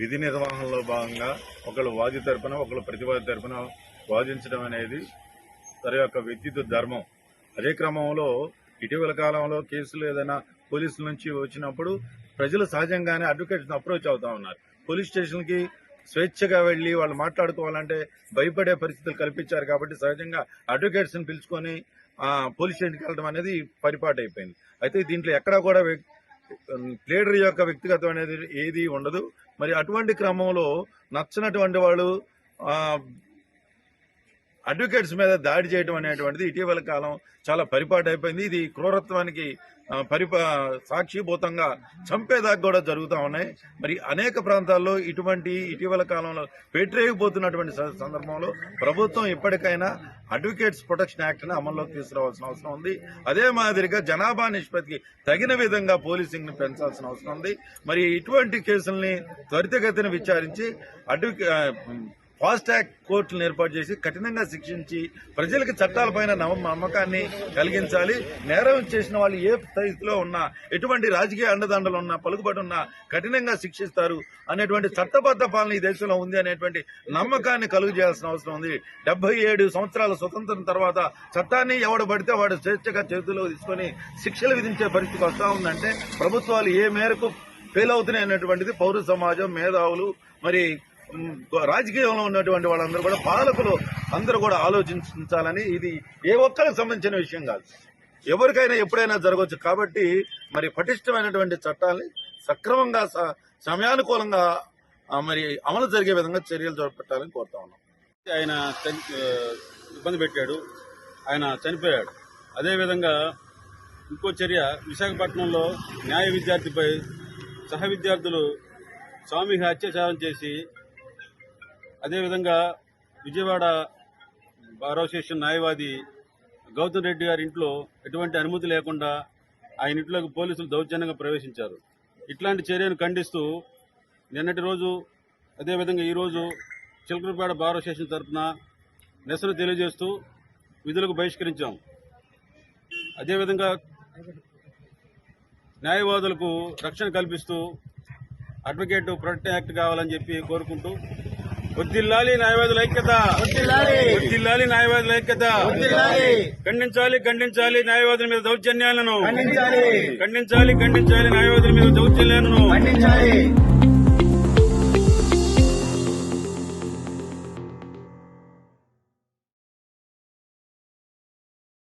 విధి నిర్వహణలో భాగంగా ఒకరు వాది తరపున ఒకళ్ళు ప్రతివాది తరపున వాదించడం అనేది తన యొక్క వ్యక్తిత్వ ధర్మం. అదే క్రమంలో ఇటీవల కాలంలో కేసులు ఏదైనా పోలీసుల నుంచి వచ్చినప్పుడు ప్రజలు సహజంగానే అడ్వకేట్స్ అప్రోచ్ అవుతా ఉన్నారు. పోలీస్ స్టేషన్కి స్వేచ్ఛగా వెళ్ళి వాళ్ళు మాట్లాడుకోవాలంటే భయపడే పరిస్థితులు కల్పించారు కాబట్టి సహజంగా అడ్వకేట్స్ని పిలుచుకొని పోలీస్ స్టేషన్కి వెళ్ళడం అనేది పరిపాటు అయిపోయింది అయితే దీంట్లో ఎక్కడా కూడా ప్లేడర్ యొక్క వ్యక్తిగతం అనేది ఏది ఉండదు. మరి అటువంటి క్రమంలో నచ్చినటువంటి వాళ్ళు అడ్వకేట్స్ మీద దాడి చేయడం అనేటువంటిది ఇటీవల కాలం చాలా పరిపాటు అయిపోయింది ఇది క్రూరత్వానికి పరిపా సాక్షిభూతంగా చంపేదాకా కూడా జరుగుతూ ఉన్నాయి. మరి అనేక ప్రాంతాల్లో ఇటువంటి ఇటీవల కాలంలో పెట్టరేగిపోతున్నటువంటి సందర్భంలో ప్రభుత్వం ఇప్పటికైనా అడ్వకేట్స్ ప్రొటెక్షన్ యాక్ట్ని అమల్లోకి తీసుకురావాల్సిన అవసరం ఉంది. అదే మాదిరిగా జనాభా నిష్పత్తికి తగిన విధంగా పోలీసింగ్ని పెంచాల్సిన అవసరం ఉంది. మరి ఇటువంటి కేసుల్ని త్వరితగతిన విచారించి అడ్వకే ఆ, కోర్టులను ఏర్పాటు చేసి కఠినంగా శిక్షించి ప్రజలకు చట్టాలపైన నమ్మకాన్ని కలిగించాలి. నేరం చేసిన వాళ్ళు ఏ స్థితిలో ఉన్నా ఎటువంటి రాజకీయ అండదండలు ఉన్నా పలుకుబడి ఉన్నా కఠినంగా శిక్షిస్తారు అనేటువంటి చట్టబద్ధ పాలన ఈ దేశంలో ఉంది అనేటువంటి నమ్మకాన్ని కలుగు చేయాల్సిన అవసరం ఉంది. డెబ్బై ఏడు సంవత్సరాల స్వతంత్రం తర్వాత చట్టాన్ని ఎవడు పడితే వాడు స్వేచ్ఛగా చేతుల్లో తీసుకొని శిక్షలు విధించే పరిస్థితి వస్తా ఉందంటే ప్రభుత్వాలు ఏ మేరకు ఫెయిల్ అవుతున్నాయి అనేటువంటిది పౌర సమాజం మేధావులు మరి రాజకీయంలో ఉన్నటువంటి వాళ్ళందరూ కూడా పాలకులు అందరూ కూడా ఆలోచించాలని ఇది ఏ ఒక్కరికి సంబంధించిన విషయం కాదు. ఎవరికైనా ఎప్పుడైనా జరగవచ్చు కాబట్టి మరి పటిష్టమైనటువంటి చట్టాన్ని సక్రమంగా స- సమయానుకూలంగా మరి అమలు జరిగే విధంగా చర్యలు చేపట్టాలని కోరుతా ఉన్నాం. ఆయన ఇబ్బంది పెట్టాడు. ఆయన చనిపోయాడు. అదేవిధంగా ఇంకో చర్య విశాఖపట్నంలో న్యాయ విద్యార్థిపై సహ విద్యార్థులు సామూహిక హత్యాచారం చేసి అదేవిధంగా విజయవాడ బార్ అసోసియేషన్ న్యాయవాది గౌతమ్ రెడ్డి గారి ఇంట్లో ఎటువంటి అనుమతి లేకుండా ఆయన ఇంట్లోకి పోలీసులు దౌర్జన్యంగా ప్రవేశించారు. ఇట్లాంటి చర్యను ఖండిస్తూ నిన్నటి రోజు అదేవిధంగా ఈరోజు చిలకలపేట బార్ అసోసియేషన్ తరఫున నిరసన తెలియజేస్తూ విధులకు బహిష్కరించాం. అదేవిధంగా న్యాయవాదులకు రక్షణ కల్పిస్తూ అడ్వకేట్ ప్రొటెక్ట్ యాక్ట్ కావాలని చెప్పి కోరుకుంటూ వద్దిల్లాలి న్యాయవాదుల ఐక్యత వద్దిల్లాలి న్యాయవాదుల ఐక్యత ఖండించాలి ఖండించాలి న్యాయవాదుల మీద దౌర్జన్యాలను. ఖండించాలి. ఖండించాలి న్యాయవాదుల మీద దౌర్జన్యాలను.